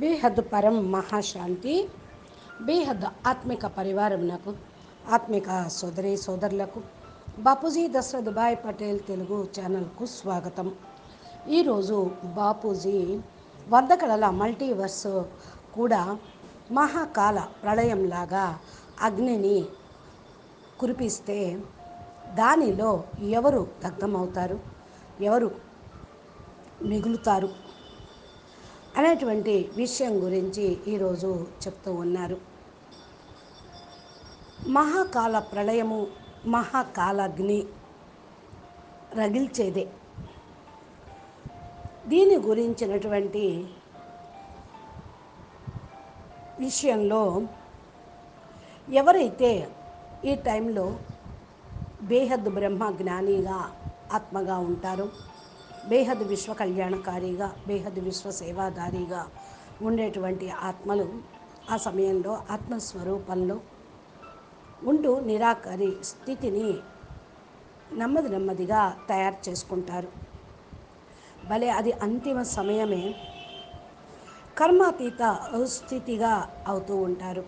బేహద్ పరం మహాశాంతి బేహద్ ఆత్మిక పరివారమునకు ఆత్మిక సోదరి సోదరులకు బాపూజీ దశరథ్ భాయ్ పటేల్ తెలుగు ఛానల్కు స్వాగతం. ఈరోజు బాపూజీ వంద కళల మల్టీవర్స్ కూడా మహాకాల ప్రళయంలాగా అగ్నిని కురిపిస్తే దానిలో ఎవరు దగ్ధమవుతారు? ఎవరు మిగులుతారు? అనేటువంటి విషయం గురించి ఈరోజు చెప్తూ ఉన్నారు. మహాకాల ప్రళయము మహాకాలాగ్ని రగిల్చేదే. దీని గురించినటువంటి విషయంలో ఎవరైతే ఈ టైంలో బేహద్ బ్రహ్మ జ్ఞానిగా ఆత్మగా ఉంటారో బేహద్ విశ్వ కళ్యాణకారిగా బేహద్ విశ్వ సేవాదారిగా ఉండేటువంటి ఆత్మలు ఆ సమయంలో ఆత్మస్వరూపంలో ఉంటూ నిరాకరి స్థితిని నెమ్మది నెమ్మదిగా తయారు చేసుకుంటారు. భలే అది అంతిమ సమయమే. కర్మాతీత స్థితిగా అవుతూ ఉంటారు.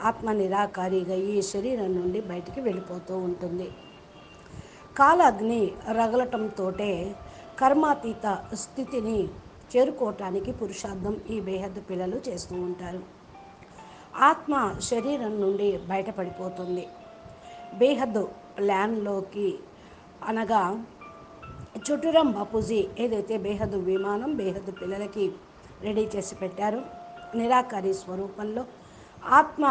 ఆత్మ నిరాకారిగా ఈ శరీరం నుండి బయటికి వెళ్ళిపోతూ ఉంటుంది. కాలాగ్ని రగలటంతోటే కర్మాతీత స్థితిని చేరుకోవటానికి పురుషార్థం ఈ బేహద్దు పిల్లలు చేస్తూ ఉంటారు. ఆత్మ శరీరం నుండి బయటపడిపోతుంది. బేహద్దు ల్యాండ్లోకి అనగా చుట్టురం బాపూజీ ఏదైతే బేహద్దు విమానం బేహద్దు పిల్లలకి రెడీ చేసి పెట్టారో నిరాకారి స్వరూపంలో ఆత్మ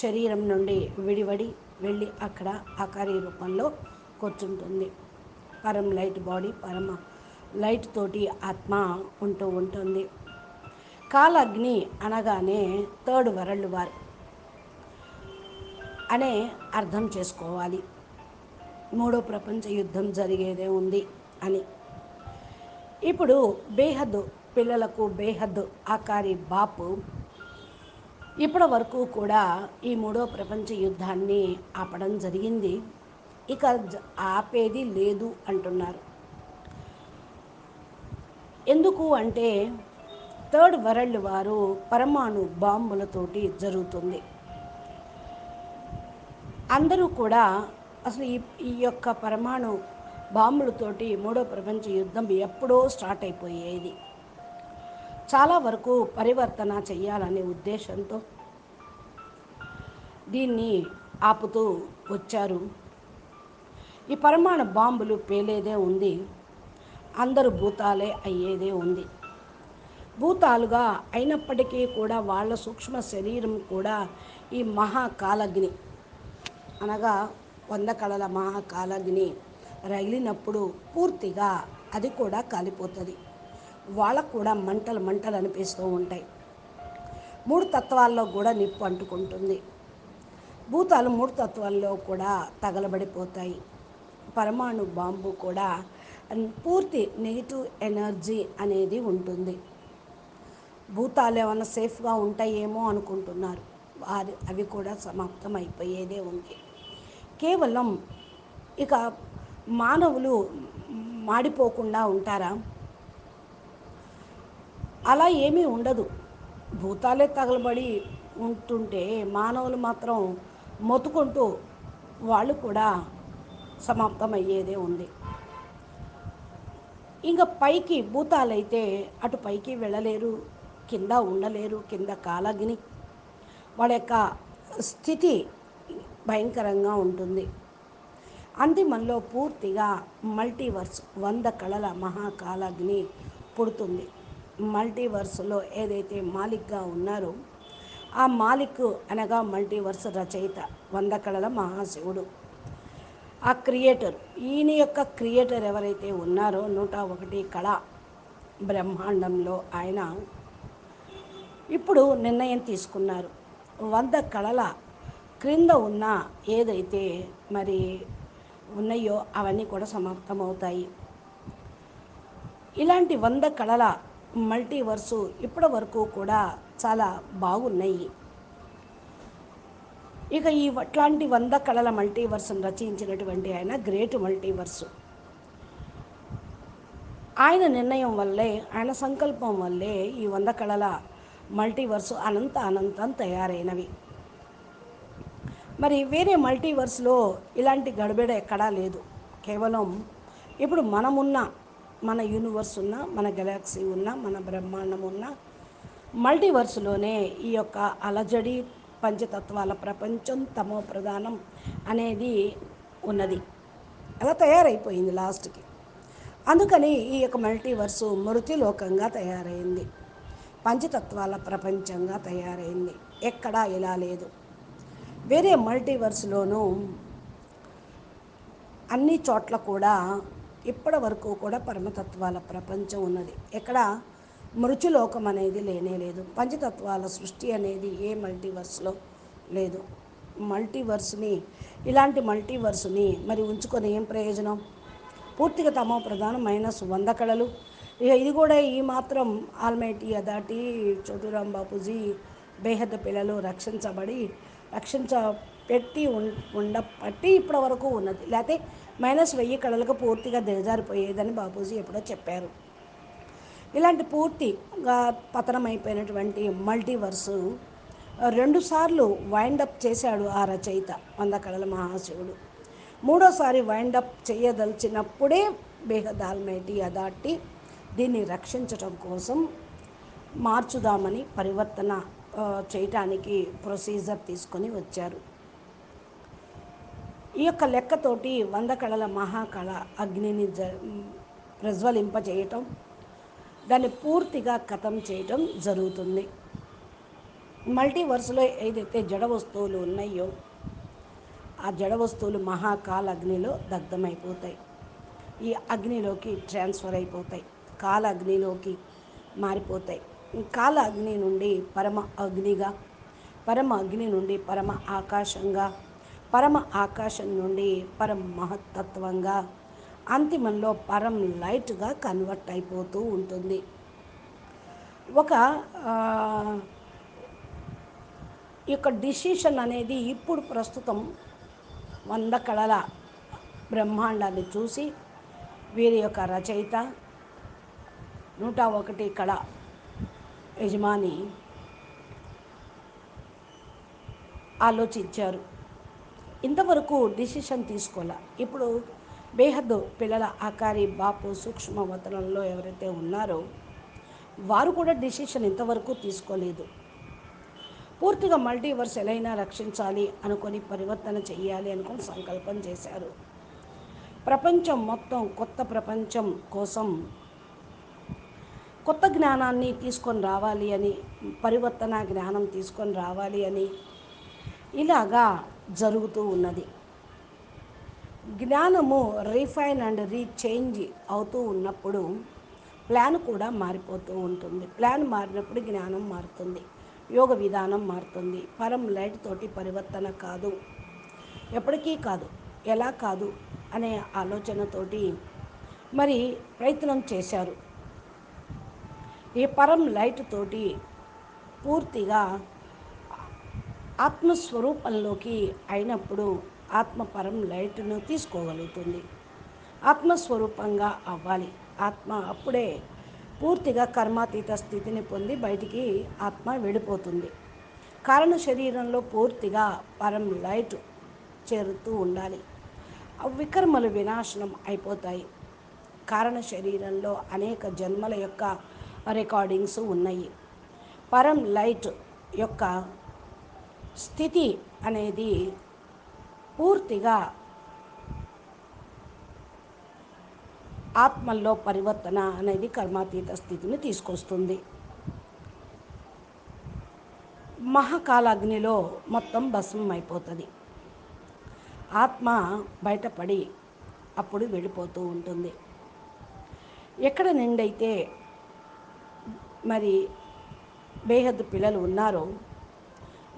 శరీరం నుండి విడివడి వెళ్ళి అక్కడ ఆకారి రూపంలో కూర్చుంటుంది. పరం లైట్ బాడీ పరమ లైట్ తోటి ఆత్మ ఉంటూ ఉంటుంది. కాలగ్ని అనగానే థర్డ్ వరల్డ్ వార్ అనే అర్థం చేసుకోవాలి. మూడో ప్రపంచ యుద్ధం జరిగేదే ఉంది అని. ఇప్పుడు బేహద్ పిల్లలకు బేహద్ ఆకారి బాపు ఇప్పటి వరకు కూడా ఈ మూడో ప్రపంచ యుద్ధాన్ని ఆపడం జరిగింది. ఇక ఆపేది లేదు అంటున్నారు. ఎందుకు అంటే థర్డ్ వరల్డ్ వారు పరమాణు బాంబులతోటి జరుగుతుంది. అందరూ కూడా అసలు ఈ ఈ యొక్క పరమాణు బాంబులతోటి మూడో ప్రపంచ యుద్ధం ఎప్పుడో స్టార్ట్ అయిపోయేది. చాలా వరకు పరివర్తన చేయాలనే ఉద్దేశంతో దీన్ని ఆపుతూ వచ్చారు. ఈ పరమాణు బాంబులు పేలేదే ఉంది. అందరూ భూతాలే అయ్యేదే ఉంది. భూతాలుగా అయినప్పటికీ కూడా వాళ్ళ సూక్ష్మ శరీరం కూడా ఈ మహాకాలగ్ని అనగా వంద కళల మహాకాలగ్ని రగిలినప్పుడు పూర్తిగా అది కూడా కాలిపోతుంది. వాళ్ళకు కూడా మంటలు మంటలు అనిపిస్తూ ఉంటాయి. మూడు తత్వాల్లో కూడా నిప్పు అంటుకుంటుంది. భూతాలు మూడు తత్వాల్లో కూడా తగలబడిపోతాయి. పరమాణు బాంబు కూడా పూర్తి నెగిటివ్ ఎనర్జీ అనేది ఉంటుంది. భూతాలు ఏమైనా సేఫ్గా ఉంటాయేమో అనుకుంటున్నారు. వారి అవి కూడా సమాప్తం అయిపోయేదే ఉంది. కేవలం ఇక మానవులు మాడిపోకుండా ఉంటారా? అలా ఏమీ ఉండదు. భూతాలే తగలబడి ఉంటుంటే మానవులు మాత్రం మొత్తుకుంటూ వాళ్ళు కూడా సమాప్తం అయ్యేదే ఉంది. ఇంకా పైకి భూతాలైతే అటు పైకి వెళ్ళలేరు కింద ఉండలేరు కింద కాలగిని. వాళ్ళ యొక్క స్థితి భయంకరంగా ఉంటుంది. అంతిమంలో పూర్తిగా మల్టీవర్స్ వంద కళల మహాకాలగ్ని పుడుతుంది. మల్టీవర్స్లో ఏదైతే మాలిక్గా ఉన్నారో ఆ మాలిక్ అనగా మల్టీవర్స్ రచయిత వంద కళల మహాశివుడు. ఆ క్రియేటర్ ఈయన యొక్క క్రియేటర్ ఎవరైతే ఉన్నారో నూట ఒకటి కళ బ్రహ్మాండంలో ఆయన ఇప్పుడు నిర్ణయం తీసుకున్నారు. వంద కళల క్రింద ఉన్న ఏదైతే మరి ఉన్నాయో అవన్నీ కూడా సమాప్తమవుతాయి. ఇలాంటి వంద కళల మల్టీవర్సు ఇప్పటి వరకు కూడా చాలా బాగున్నాయి. ఇక ఈ అట్లాంటి వంద కళల మల్టీవర్స్ను రచించినటువంటి ఆయన గ్రేట్ మల్టీవర్సు ఆయన నిర్ణయం వల్లే ఆయన సంకల్పం వల్లే ఈ వంద కళల మల్టీవర్సు అనంత అనంతం తయారైనవి. మరి వేరే మల్టీవర్స్లో ఇలాంటి గడబిడ ఎక్కడా లేదు. కేవలం ఇప్పుడు మనమున్న మన యూనివర్స్ ఉన్న మన గెలాక్సీ ఉన్న మన బ్రహ్మాండం ఉన్న మల్టీవర్స్లోనే ఈ యొక్క అలజడి పంచతత్వాల ప్రపంచం తమో ప్రధానం అనేది ఉన్నది. అలా తయారైపోయింది లాస్ట్కి. అందుకని ఈ యొక్క మల్టీవర్సు మృతిలోకంగా తయారైంది. పంచతత్వాల ప్రపంచంగా తయారైంది. ఎక్కడా ఇలా లేదు. వేరే మల్టీవర్స్లోనూ అన్ని చోట్ల కూడా ఇప్పటి వరకు కూడా పరమతత్వాల ప్రపంచం ఉన్నది. ఎక్కడ మృత్యులోకం అనేది లేనే లేదు. పంచతత్వాల సృష్టి అనేది ఏ మల్టీవర్స్లో లేదు. మల్టీవర్స్ని ఇలాంటి మల్టీవర్స్ని మరి ఉంచుకొని ఏం ప్రయోజనం? పూర్తిగా తమో ప్రధానం మైనస్ వంద కళలు. ఇక ఇది కూడా ఈ మాత్రం ఆల్మైటీ అదాటి చౌదూరాం బాపూజీ బేహద్ద పిల్లలు రక్షించబడి రక్షించ పెట్టి ఉం- ఉండబట్టి ఇప్పటి వరకు ఉన్నది. లేకపోతే మైనస్ వెయ్యి కళలకు పూర్తిగా దిగజారిపోయేదని బాపూజీ ఎప్పుడో చెప్పారు. ఇలాంటి పూర్తిగా పతనమైపోయినటువంటి మల్టీవర్సు రెండుసార్లు వైండప్ చేశాడు ఆ రచయిత వంద కళల మహాశివుడు. మూడోసారి వైండప్ చేయదలిచినప్పుడే బేహదాల్మేటి అదాటి దీన్ని రక్షించటం కోసం మార్చుదామని పరివర్తన చేయటానికి ప్రొసీజర్ తీసుకొని వచ్చారు. ఈ యొక్క లెక్కతోటి వంద కళల మహాకళ అగ్నిని జ ప్రజ్వలింపజేయటం దాన్ని పూర్తిగా కథం చేయటం జరుగుతుంది. మల్టీవర్స్లో ఏదైతే జడ వస్తువులు ఉన్నాయో ఆ జడ వస్తువులు మహాకాల అగ్నిలో దగ్ధమైపోతాయి. ఈ అగ్నిలోకి ట్రాన్స్ఫర్ అయిపోతాయి. కాల అగ్నిలోకి మారిపోతాయి. కాల అగ్ని నుండి పరమ అగ్నిగా పరమ అగ్ని నుండి పరమ ఆకాశంగా పరమ ఆకాశం నుండి పరమ మహత్తత్వంగా అంతిమంలో పరం లైట్గా కన్వర్ట్ అయిపోతూ ఉంటుంది. ఒక ఈ యొక్క డిసిషన్ అనేది ఇప్పుడు ప్రస్తుతం వంద కళల బ్రహ్మాండాన్ని చూసి వీరి యొక్క రచయిత నూట ఒకటి కళ యజమాని ఆలోచించారు. ఇంతవరకు డిసిషన్ తీసుకోలే. ఇప్పుడు బేహద్దు పిల్లల ఆకారి బాపు సూక్ష్మవతనంలో ఎవరైతే ఉన్నారో వారు కూడా డిసిషన్ ఇంతవరకు తీసుకోలేదు. పూర్తిగా మల్టీవర్స్ ఎలా రక్షించాలి అనుకొని పరివర్తన చేయాలి అనుకుని సంకల్పం చేశారు. ప్రపంచం మొత్తం కొత్త ప్రపంచం కోసం కొత్త జ్ఞానాన్ని తీసుకొని రావాలి అని పరివర్తన జ్ఞానం తీసుకొని రావాలి అని ఇలాగా జరుగుతూ ఉన్నది. జ్ఞానము రీఫైన్ అండ్ రీచేంజ్ అవుతూ ఉన్నప్పుడు ప్లాన్ కూడా మారిపోతూ ఉంటుంది. ప్లాన్ మారినప్పుడు జ్ఞానం మారుతుంది. యోగ విధానం మారుతుంది. పరం లైట్ తోటి పరివర్తన కాదు. ఎప్పటికీ కాదు. ఎలా కాదు అనే ఆలోచనతోటి మరి ప్రయత్నం చేశారు. ఈ పరం లైట్ తోటి పూర్తిగా ఆత్మస్వరూపంలోకి అయినప్పుడు ఆత్మపరం లైట్ను తీసుకోగలుగుతుంది. ఆత్మస్వరూపంగా అవ్వాలి. ఆత్మ అప్పుడే పూర్తిగా కర్మాతీత స్థితిని పొంది బయటికి ఆత్మ వెళ్ళిపోతుంది. కారణ శరీరంలో పూర్తిగా పరం లైట్ చేరుతూ ఉండాలి. ఆ వికర్మలు వినాశనం అయిపోతాయి. కారణ శరీరంలో అనేక జన్మల యొక్క రికార్డింగ్స్ ఉన్నాయి. పరం లైట్ యొక్క స్థితి అనేది పూర్తిగా ఆత్మల్లో పరివర్తన అనేది కర్మాతీత స్థితిని తీసుకొస్తుంది. మహాకాలాగ్నిలో మొత్తం భస్మం అయిపోతుంది. ఆత్మ బయటపడి అప్పుడు వెళ్ళిపోతూ ఉంటుంది. ఎక్కడ నిండైతే మరి బేహద్దు పిల్లలు ఉన్నారో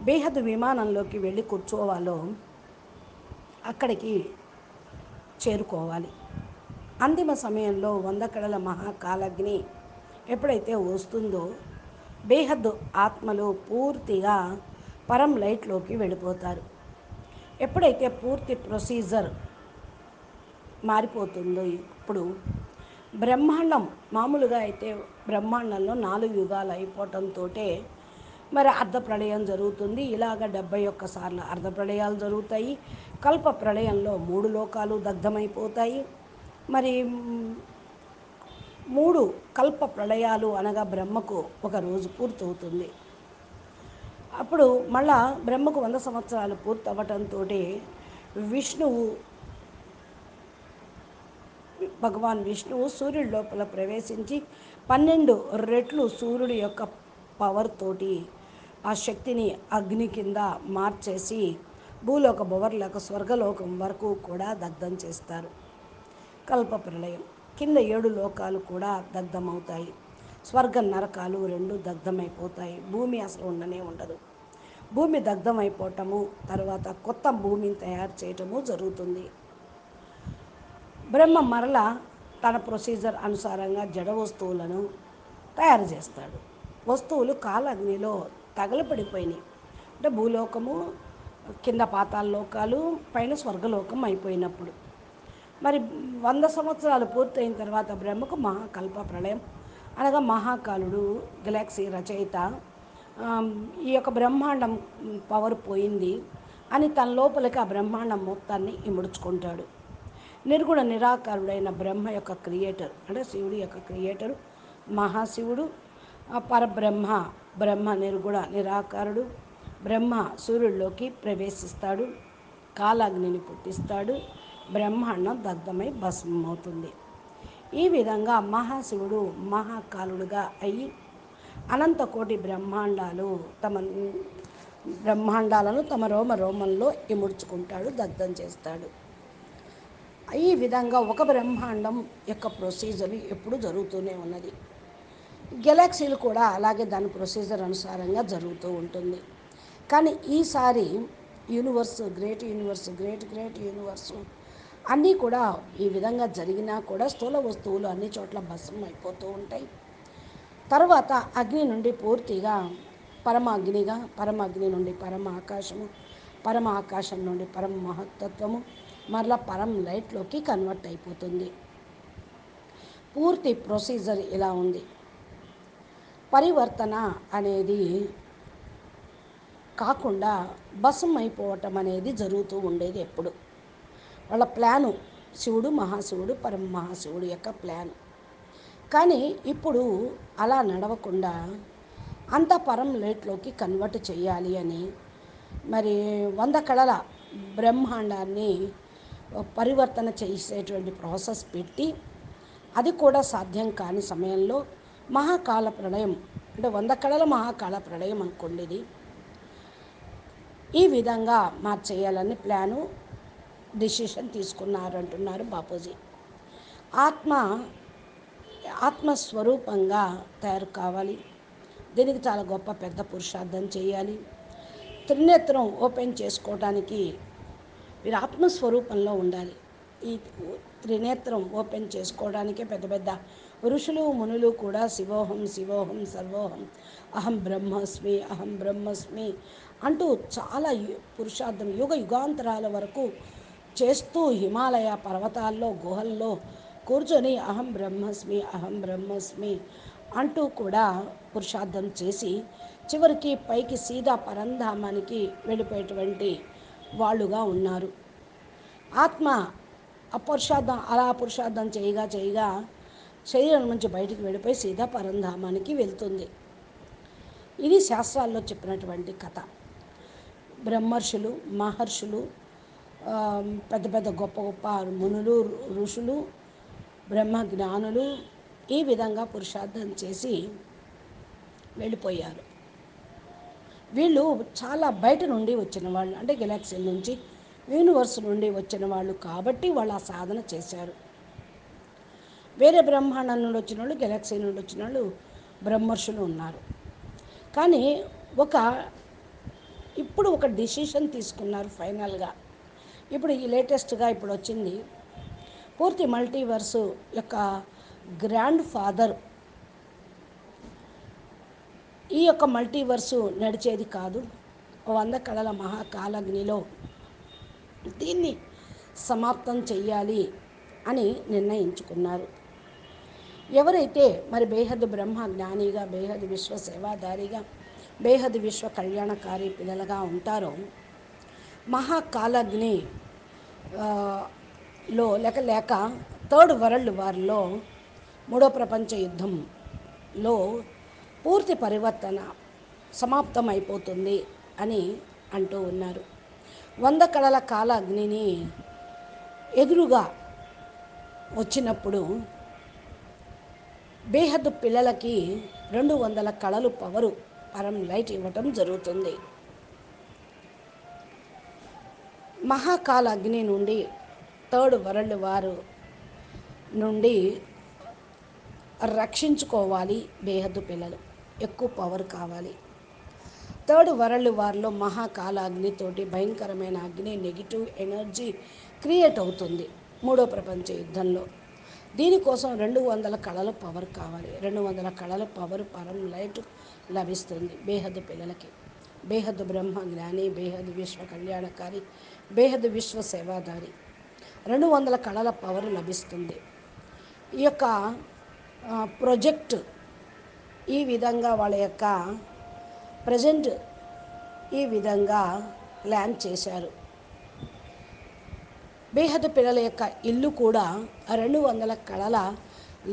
బేహద్దు విమానంలోకి వెళ్ళి కూర్చోవాలో అక్కడికి చేరుకోవాలి. అంతిమ సమయంలో వంద కళల మహాకాలగ్ని ఎప్పుడైతే వస్తుందో బేహద్దు ఆత్మలు పూర్తిగా పరం లైట్లోకి వెళ్ళిపోతారు. ఎప్పుడైతే పూర్తి ప్రొసీజర్ మారిపోతుందో ఇప్పుడు బ్రహ్మాండం మామూలుగా అయితే బ్రహ్మాండంలో నాలుగు యుగాలు అయిపోవటంతో మరి అర్ధ ప్రళయం జరుగుతుంది. ఇలాగ డెబ్బై ఒక్క సార్లు అర్ధ ప్రళయాలు జరుగుతాయి. కల్ప ప్రళయంలో మూడు లోకాలు దగ్ధమైపోతాయి. మరి మూడు కల్ప ప్రళయాలు అనగా బ్రహ్మకు ఒక రోజు పూర్తవుతుంది. అప్పుడు మళ్ళా బ్రహ్మకు వంద సంవత్సరాలు పూర్తవటంతో విష్ణువు భగవాన్ విష్ణువు సూర్యుడి లోపల ప్రవేశించి పన్నెండు రెట్లు సూర్యుడి యొక్క పవర్ తోటి ఆ శక్తిని అగ్ని కింద మార్చేసి భూలోక భువర్లోక స్వర్గలోకం వరకు కూడా దగ్ధం చేస్తారు. కల్ప ప్రళయం. కింద ఏడు లోకాలు కూడా దగ్ధమవుతాయి. స్వర్గ నరకాలు రెండు దగ్ధమైపోతాయి. భూమి అసలు ఉండనే ఉండదు. భూమి దగ్ధమైపోవటము తర్వాత కొత్త భూమిని తయారు చేయటము జరుగుతుంది. బ్రహ్మ మరల తన ప్రొసీజర్ అనుసారంగా జడ వస్తువులను తయారు చేస్తాడు. వస్తువులు కాలగ్నిలో తగలపడిపోయినాయి అంటే భూలోకము కింద పాతాల లోకాలు పైన స్వర్గలోకం అయిపోయినప్పుడు. మరి వంద సంవత్సరాలు పూర్తయిన తర్వాత బ్రహ్మకు మహాకల్ప ప్రళయం. అనగా మహాకాలుడు గెలాక్సీ రచయిత ఈ యొక్క బ్రహ్మాండం పవర్ పోయింది అని తన లోపలికి ఆ బ్రహ్మాండం మొత్తాన్ని ఇముడుచుకుంటాడు. నిర్గుణ నిరాకారుడైన బ్రహ్మ యొక్క క్రియేటర్ అంటే శివుడి యొక్క క్రియేటరు మహాశివుడు పరబ్రహ్మ బ్రహ్మ నిర్గుణ నిరాకారుడు బ్రహ్మ సూర్యుడిలోకి ప్రవేశిస్తాడు. కాలాగ్నిని పుట్టిస్తాడు. బ్రహ్మాండం దగ్ధమై భస్మమవుతుంది. ఈ విధంగా మహాశివుడు మహాకాలుడుగా అయి అనంత కోటి బ్రహ్మాండాలు తమ బ్రహ్మాండాలను తమ రోమ రోమంలో ఇముడ్చుకుంటాడు దగ్ధం చేస్తాడు. ఈ విధంగా ఒక బ్రహ్మాండం యొక్క ప్రొసీజర్ ఎప్పుడు జరుగుతూనే ఉన్నది. గెలాక్సీలు కూడా అలాగే దాని ప్రొసీజర్ అనుసారంగా జరుగుతూ ఉంటుంది. కానీ ఈసారి universe great universe great great universe అన్నీ కూడా ఈ విధంగా జరిగినా కూడా స్థూల వస్తువులు అన్ని చోట్ల భస్మం అయిపోతూ ఉంటాయి. తర్వాత అగ్ని నుండి పూర్తిగా పరమ అగ్నిగా పరమ అగ్ని నుండి పరమ ఆకాశము పరమ ఆకాశం నుండి పరమ మహత్తత్వము మరలా పరం లైట్లోకి కన్వర్ట్ అయిపోతుంది. పూర్తి ప్రొసీజర్ ఇలా ఉంది. పరివర్తన అనేది కాకుండా భస్మం అయిపోవటం అనేది జరుగుతూ ఉండేది ఎప్పుడు. వాళ్ళ ప్లాను శివుడు మహాశివుడు పరమ మహాశివుడు యొక్క ప్లాన్. కానీ ఇప్పుడు అలా నడవకుండా అంత పరం లేట్లోకి కన్వర్ట్ చేయాలి అని మరి వంద కళల బ్రహ్మాండాన్ని పరివర్తన చేసేటువంటి ప్రాసెస్ పెట్టి అది కూడా సాధ్యం కాని సమయంలో మహాకాల ప్రళయం అంటే వంద కళల మహాకాల ప్రళయం అనుకోండి ఇది. ఈ విధంగా మార్చేయాలని ప్లాను డిసిషన్ తీసుకున్నారు అంటున్నారు బాపూజీ. ఆత్మ ఆత్మస్వరూపంగా తయారు కావాలి. దీనికి చాలా గొప్ప పెద్ద పురుషార్థం చేయాలి. త్రినేత్రం ఓపెన్ చేసుకోవడానికి మీరు ఆత్మస్వరూపంలో ఉండాలి. ఈ త్రినేత్రం ఓపెన్ చేసుకోవడానికే పెద్ద పెద్ద ఋషులు మునులు కూడా శివోహం శివోహం సర్వోహం. అహం బ్రహ్మస్మి అహం బ్రహ్మస్మి అంటూ చాలా యు- పురుషార్థం యుగ యుగాంతరాల వరకు చేస్తూ హిమాలయ పర్వతాల్లో గుహల్లో కూర్చొని అహం బ్రహ్మస్మి అహం బ్రహ్మస్మి అంటూ కూడా పురుషార్థం చేసి చివరికి పైకి సీదా పరంధామానికి వెళ్ళిపోయేటువంటి వాళ్ళుగా ఉన్నారు. ఆత్మ అపురుషార్థం అలా పురుషార్థం చేయగా చేయగా శరీరం నుంచి బయటికి వెళ్ళిపోయి సీదా పరంధామానికి వెళ్తుంది. ఇది శాస్త్రాల్లో చెప్పినటువంటి కథ. బ్రహ్మర్షులు మహర్షులు పెద్ద పెద్ద గొప్ప గొప్ప మునులు ఋషులు బ్రహ్మ జ్ఞానులు ఈ విధంగా పురుషార్థం చేసి వెళ్ళిపోయారు. వీళ్ళు చాలా బయట నుండి వచ్చిన వాళ్ళు అంటే గెలాక్సీ నుంచి యూనివర్స్ నుండి వచ్చిన వాళ్ళు కాబట్టి వాళ్ళు ఆ సాధన చేశారు. వేరే బ్రహ్మాండం నుండి వచ్చిన వాళ్ళు గెలాక్సీ నుండి వచ్చిన వాళ్ళు బ్రహ్మర్షులు ఉన్నారు. కానీ ఒక ఇప్పుడు ఒక డిసిషన్ తీసుకున్నారు ఫైనల్గా ఇప్పుడు ఈ లేటెస్ట్గా ఇప్పుడు వచ్చింది. పూర్తి మల్టీవర్సు యొక్క గ్రాండ్ ఫాదర్ ఈ యొక్క మల్టీవర్సు నడిచేది కాదు. వంద కళల మహాకాలగ్నిలో దీన్ని సమాప్తం చెయ్యాలి అని నిర్ణయించుకున్నారు. ఎవరైతే మరి బేహద్ బ్రహ్మ జ్ఞానిగా బేహద్ విశ్వ సేవాదారిగా బేహద్ విశ్వ కళ్యాణకారి పిల్లలుగా ఉంటారో మహాకాలగ్ని లో లేక లేక థర్డ్ వరల్డ్ వార్లో మూడో ప్రపంచ యుద్ధంలో పూర్తి పరివర్తన సమాప్తం అయిపోతుంది అని అంటూ ఉన్నారు. వంద కళల కాల అగ్నిని ఎదురుగా వచ్చినప్పుడు బేహద్దు పిల్లలకి రెండు వందల కళలు పవరు పరం లైట్ ఇవ్వటం జరుగుతుంది. మహాకాల అగ్ని నుండి థర్డ్ వరల్డ్ వారు నుండి రక్షించుకోవాలి బేహద్దు పిల్లలు. ఎక్కువ పవర్ కావాలి. థర్డ్ వరల్డ్ వార్లో మహాకాల అగ్నితోటి భయంకరమైన అగ్ని నెగిటివ్ ఎనర్జీ క్రియేట్ అవుతుంది మూడో ప్రపంచ యుద్ధంలో. దీనికోసం రెండు వందల కళల పవర్ కావాలి. రెండు వందల కళల పవర్ పరం లైట్ లభిస్తుంది బేహద్ పిల్లలకి. బేహద్ బ్రహ్మ జ్ఞాని బేహద్ విశ్వ కళ్యాణకారి బేహద్ విశ్వ సేవాదారి. రెండు వందల కళల పవర్ లభిస్తుంది. ఈ యొక్క ప్రొజెక్ట్ ఈ విధంగా వాళ్ళ యొక్క ప్రజెంట్ ఈ విధంగా ప్లాన్ చేశారు. బేహద పిల్లల యొక్క ఇల్లు కూడా రెండు వందల కళల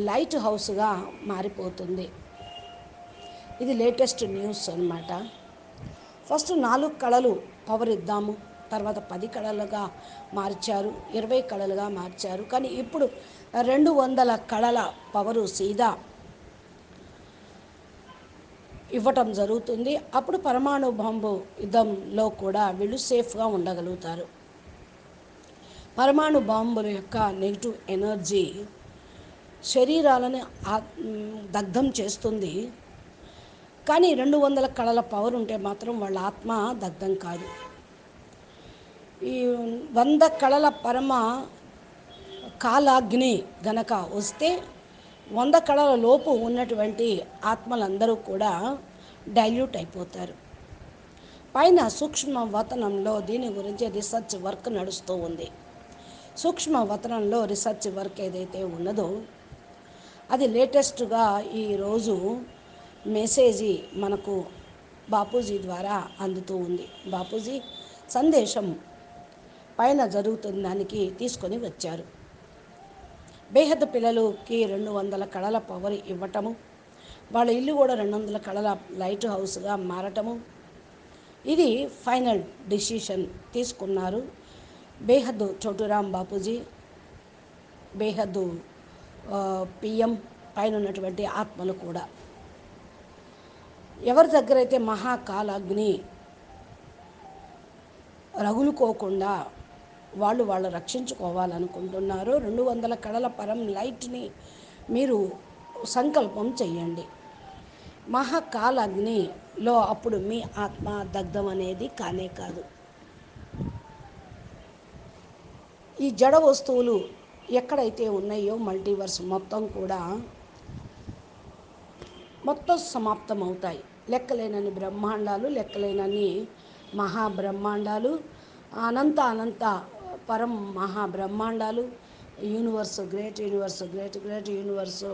లైట్ హౌస్గా మారిపోతుంది. ఇది లేటెస్ట్ న్యూస్ అనమాట ఫస్ట్ నాలుగు కళలు పవర్ ఇద్దాము తర్వాత పది కళలుగా మార్చారు ఇరవై కళలుగా మార్చారు. కానీ ఇప్పుడు రెండు వందల కళల పవరు సీదా ఇవ్వటం జరుగుతుంది. అప్పుడు పరమాణు బాంబు యుద్ధంలో కూడా వీళ్ళు సేఫ్గా ఉండగలుగుతారు. పరమాణు బాంబుల యొక్క నెగిటివ్ ఎనర్జీ శరీరాలను దగ్ధం చేస్తుంది. కానీ రెండు వందల కళల పవర్ ఉంటే మాత్రం వాళ్ళ ఆత్మ దగ్ధం కాదు. ఈ వంద కళల పరమ కాలాగ్ని గనక వస్తే వంద కళల లోపు ఉన్నటువంటి ఆత్మలందరూ కూడా డైల్యూట్ అయిపోతారు. పైన సూక్ష్మ వతనంలో దీని గురించి రీసెర్చ్ వర్క్ నడుస్తూ ఉంది. సూక్ష్మ వతనంలో రీసెర్చ్ వర్క్ ఏదైతే ఉన్నదో అది లేటెస్ట్గా ఈరోజు మెసేజీ మనకు బాపూజీ ద్వారా అందుతూ ఉంది. బాపూజీ సందేశం పైన జరుగుతున్న దానికి తీసుకొని వచ్చారు. బేహద పిల్లలకి రెండు వందల కళల పవర్ ఇవ్వటము వాళ్ళ ఇల్లు కూడా రెండు వందల కళల లైట్ హౌస్గా మారటము ఇది ఫైనల్ డిసిషన్ తీసుకున్నారు. బేహద్దు చోటురాం బాపూజీ. బేహద్దు పిఎం పైన ఉన్నటువంటి ఆత్మలు కూడా. ఎవరి దగ్గర అయితే మహాకాలాగ్ని రగులుకోకుండా వాళ్ళు వాళ్ళు రక్షించుకోవాలనుకుంటున్నారో రెండు వందల కళల పరం లైట్ని మీరు సంకల్పం చెయ్యండి. మహాకాలాగ్నిలో అప్పుడు మీ ఆత్మ దగ్ధం అనేది కానే కాదు. ఈ జడ వస్తువులు ఎక్కడైతే ఉన్నాయో మల్టీవర్స్ మొత్తం కూడా మొత్తం సమాప్తం అవుతాయి లెక్కలేనన్ని బ్రహ్మాండాలు లెక్కలేనన్ని మహాబ్రహ్మాండాలు అనంత అనంత పరం మహాబ్రహ్మాండాలు universe great universe great great universe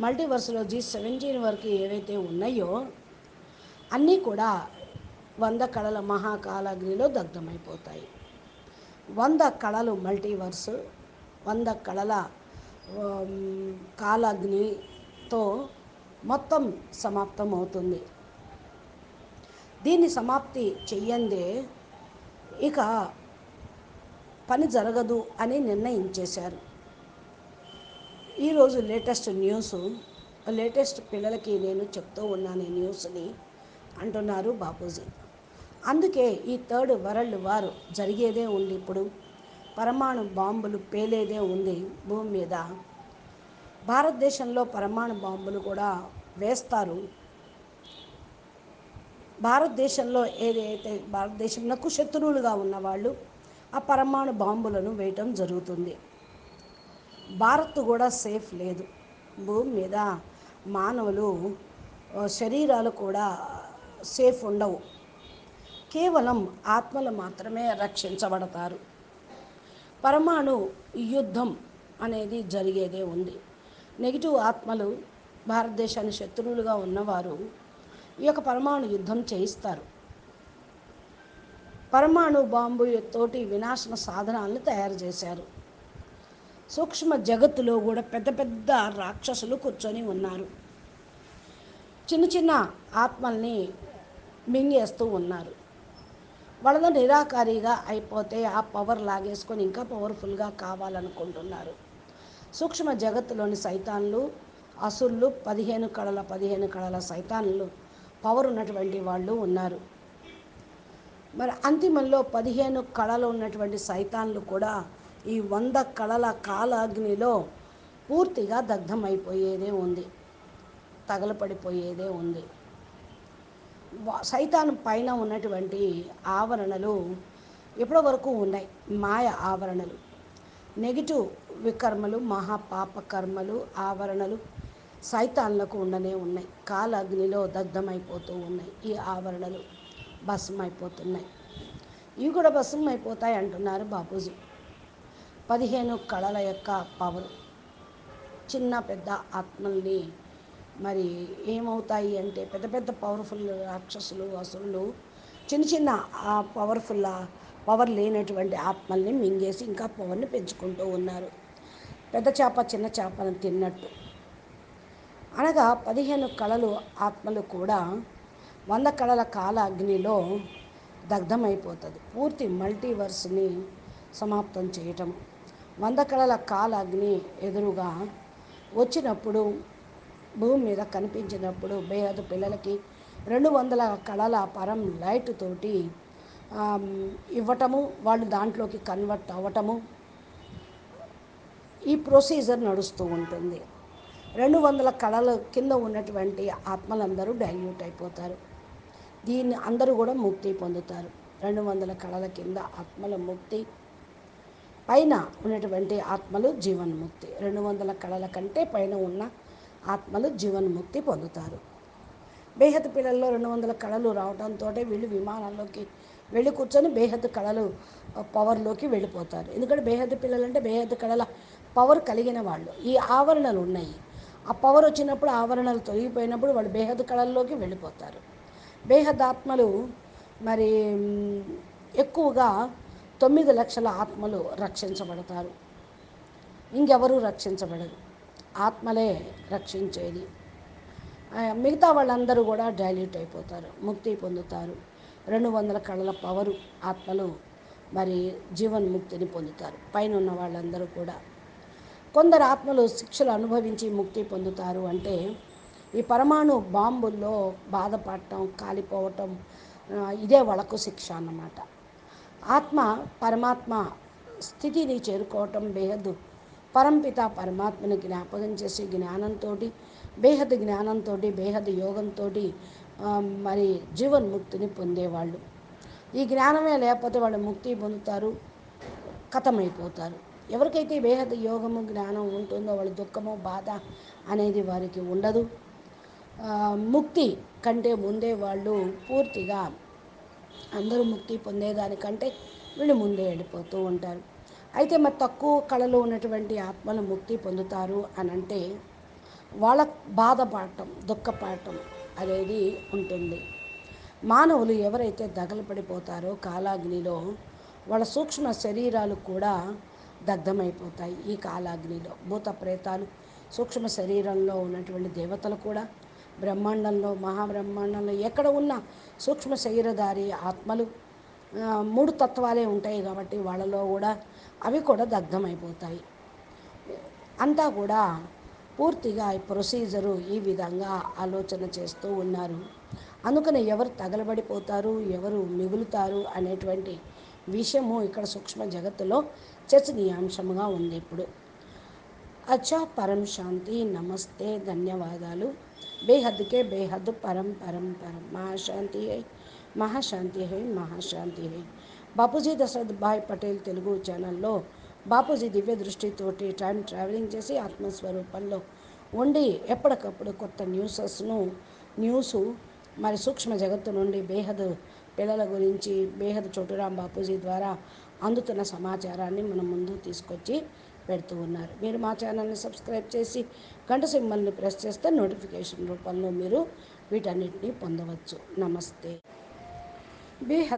మల్టీవర్స్లో G seventeen వరకు ఏవైతే ఉన్నాయో అన్నీ కూడా వంద కళల మహాకాలాగ్నిలో దగ్ధమైపోతాయి. వంద కళలు మల్టీవర్స్ వంద కళల కాలాగ్నితో మొత్తం సమాప్తం అవుతుంది దీన్ని సమాప్తి చెయ్యందే ఇక పని జరగదు అని నిర్ణయించేశారు. ఈరోజు లేటెస్ట్ న్యూస్ లేటెస్ట్ పిల్లలకి నేను చెప్తూ ఉన్నాను ఈ న్యూస్ని అంటున్నారు బాపూజీ. అందుకే ఈ థర్డ్ వరల్డ్ వార్ జరిగేదే ఉంది ఇప్పుడు. పరమాణు బాంబులు పేలేదే ఉంది భూమి మీద. భారతదేశంలో పరమాణు బాంబులు కూడా వేస్తారు. భారతదేశంలో ఏదైతే భారతదేశంలో శత్రువులుగా ఉన్నవాళ్ళు ఆ పరమాణు బాంబులను వేయటం జరుగుతుంది. భారత్ కూడా సేఫ్ లేదు. భూమి మీద మానవులు శరీరాలు కూడా సేఫ్ ఉండవు. కేవలం ఆత్మలు మాత్రమే రక్షించబడతారు. పరమాణు యుద్ధం అనేది జరిగేదే ఉంది. నెగిటివ్ ఆత్మలు భారతదేశాన్ని శత్రువులుగా ఉన్నవారు ఈ యొక్క పరమాణు యుద్ధం చేయిస్తారు. పరమాణు బాంబు తోటి వినాశన సాధనాలను తయారు చేశారు. సూక్ష్మ జగత్తులో కూడా పెద్ద పెద్ద రాక్షసులు కూర్చొని ఉన్నారు. చిన్న చిన్న ఆత్మల్ని మింగేస్తూ ఉన్నారు. వాళ్ళలో నిరాకారిగా అయిపోతే ఆ పవర్ లాగేసుకొని ఇంకా పవర్ఫుల్గా కావాలనుకుంటున్నారు. సూక్ష్మ జగత్తులోని సైతాన్లు అసుళ్ళు పదిహేను కళల పదిహేను కళల సైతాన్లు పవర్ ఉన్నటువంటి వాళ్ళు ఉన్నారు. మరి అంతిమంలో పదిహేను కళలు ఉన్నటువంటి సైతాన్లు కూడా ఈ వంద కళల కాలాగ్నిలో పూర్తిగా దగ్ధమైపోయేదే ఉంది తగలపడిపోయేదే ఉంది. సైతాన్ పైన ఉన్నటువంటి ఆవరణలు ఇప్పటి వరకు ఉన్నాయి. మాయ ఆవరణలు. నెగిటివ్ వికర్మలు మహాపాప కర్మలు ఆవరణలు సైతాన్లకు ఉండనే ఉన్నాయి. కాలాగ్నిలో దగ్ధమైపోతూ ఉన్నాయి ఈ ఆవరణలు. భస్మైపోతున్నాయి. ఇవి కూడా భస్మైపోతాయి అయిపోతాయి అంటున్నారు బాపూజీ. పదిహేను కళల యొక్క పవరు. చిన్న పెద్ద ఆత్మల్ని మరి ఏమవుతాయి అంటే పెద్ద పెద్ద పవర్ఫుల్ రాక్షసులు అసురులు చిన్న చిన్న ఆ పవర్ఫుల్ పవర్ లేనటువంటి ఆత్మల్ని మింగేసి ఇంకా పవర్ని పెంచుకుంటూ ఉన్నారు. పెద్ద చేప చిన్న చేపను తిన్నట్టు. అనగా పదిహేను కళలు ఆత్మలు కూడా వంద కళల కాల అగ్నిలో దగ్ధమైపోతుంది. పూర్తి మల్టీవర్స్ని సమాప్తం చేయటం. వంద కళల కాల అగ్ని ఎదురుగా వచ్చినప్పుడు భూమి మీద కనిపించినప్పుడు బేహదు పిల్లలకి రెండు వందల కళల పరం లైట్ తోటి ఇవ్వటము వాళ్ళు దాంట్లోకి కన్వర్ట్ అవ్వటము. ఈ ప్రొసీజర్ నడుస్తూ ఉంటుంది. రెండు వందల కళల కింద ఉన్నటువంటి ఆత్మలందరూ డైల్యూట్ అయిపోతారు. దీన్ని అందరూ కూడా ముక్తి పొందుతారు. రెండు వందల కళల కింద ఆత్మల ముక్తి పైన ఉన్నటువంటి ఆత్మలు జీవన్ముక్తి. రెండు వందల కళల కంటే పైన ఉన్న ఆత్మలు జీవన్ముక్తి పొందుతారు. బేహద్ పిల్లల్లో రెండు వందల కళలు రావడంతో వీళ్ళు విమానంలోకి వెళ్ళి కూర్చొని బేహద్ కళలు పవర్లోకి వెళ్ళిపోతారు. ఎందుకంటే బేహద్ పిల్లలు అంటే బేహద్ కళల పవర్ కలిగిన వాళ్ళు. ఈ ఆవరణలు ఉన్నాయి. ఆ పవర్ వచ్చినప్పుడు ఆవరణలు తొలగిపోయినప్పుడు వాళ్ళు బేహద్ కళల్లోకి వెళ్ళిపోతారు. బేహద్ ఆత్మలు మరి ఎక్కువగా తొమ్మిది లక్షల ఆత్మలు రక్షించబడతారు. ఇంకెవరూ రక్షించబడరు. ఆత్మలే రక్షించేది. మిగతా వాళ్ళందరూ కూడా డైల్యూట్ అయిపోతారు ముక్తి పొందుతారు. రెండు వందల కళల పవరు ఆత్మలు మరి జీవన్ముక్తిని పొందుతారు. పైన ఉన్న వాళ్ళందరూ కూడా కొందరు ఆత్మలు శిక్షలు అనుభవించి ముక్తి పొందుతారు అంటే ఈ పరమాణు బాంబుల్లో బాధపడటం కాలిపోవటం ఇదే వాళ్ళకు శిక్ష అన్నమాట. ఆత్మ పరమాత్మ స్థితిని చేరుకోవటం బేహద్దు పరంపిత పరమాత్మని జ్ఞాపకం చేసి జ్ఞానంతో బేహద జ్ఞానంతో బేహద యోగంతో మరి జీవన్ముక్తిని పొందేవాళ్ళు. ఈ జ్ఞానమే లేకపోతే వాళ్ళు ముక్తి పొందుతారు కథమైపోతారు. ఎవరికైతే బేహద యోగము జ్ఞానం ఉంటుందో వాళ్ళ దుఃఖము బాధ అనేది వారికి ఉండదు. ముక్తి కంటే ముందే వాళ్ళు పూర్తిగా అందరూ ముక్తి పొందేదానికంటే వీళ్ళు ముందే వెళ్ళిపోతూ ఉంటారు. అయితే మరి తక్కువ కళలో ఉన్నటువంటి ఆత్మలు ముక్తి పొందుతారు అని అంటే వాళ్ళ బాధపడటం దుఃఖపడటం అనేది ఉంటుంది. మానవులు ఎవరైతే దగలపడిపోతారో కాలాగ్నిలో వాళ్ళ సూక్ష్మ శరీరాలు కూడా దగ్ధమైపోతాయి ఈ కాలాగ్నిలో. భూత ప్రేతాలు సూక్ష్మ శరీరంలో ఉన్నటువంటి దేవతలు కూడా బ్రహ్మాండంలో మహాబ్రహ్మాండంలో ఎక్కడ ఉన్న సూక్ష్మ శరీరధారి ఆత్మలు మూడు తత్వాలే ఉంటాయి కాబట్టి వాళ్ళలో కూడా అవి కూడా దగ్ధమైపోతాయి. అంతా కూడా పూర్తిగా ఈ ప్రొసీజరు ఈ విధంగా ఆలోచన చేస్తూ ఉన్నారు. అందుకని ఎవరు తగలబడిపోతారు ఎవరు మిగులుతారు అనేటువంటి విషయము ఇక్కడ సూక్ష్మ జగత్తులో చర్చనీయాంశంగా ఉంది ఇప్పుడు. అచ్చా పరం శాంతి నమస్తే ధన్యవాదాలు. బేహద్కే బేహద్ పరం పరం పరం మహాశాంతి హై మహాశాంతి హై మహాశాంతి హై బాపూజీ దశరథ్ భాయ్ పటేల్ తెలుగు ఛానల్లో బాపూజీ దివ్య దృష్టితోటి టైం ట్రావెలింగ్ చేసి ఆత్మస్వరూపంలో ఉండి ఎప్పటికప్పుడు కొత్త న్యూసెస్ను న్యూసు మరి సూక్ష్మ జగత్తు నుండి బేహద్ పిల్లల గురించి బేహద్ చోటురాం బాపూజీ ద్వారా అందుతున్న సమాచారాన్ని మనం ముందు తీసుకొచ్చి పెడుతూ ఉన్నారు. మీరు మా ఛానల్ని సబ్స్క్రైబ్ చేసి గంట సింబల్ని ప్రెస్ చేస్తే నోటిఫికేషన్ రూపంలో మీరు వీటన్నిటిని పొందవచ్చు. నమస్తే. బేహద్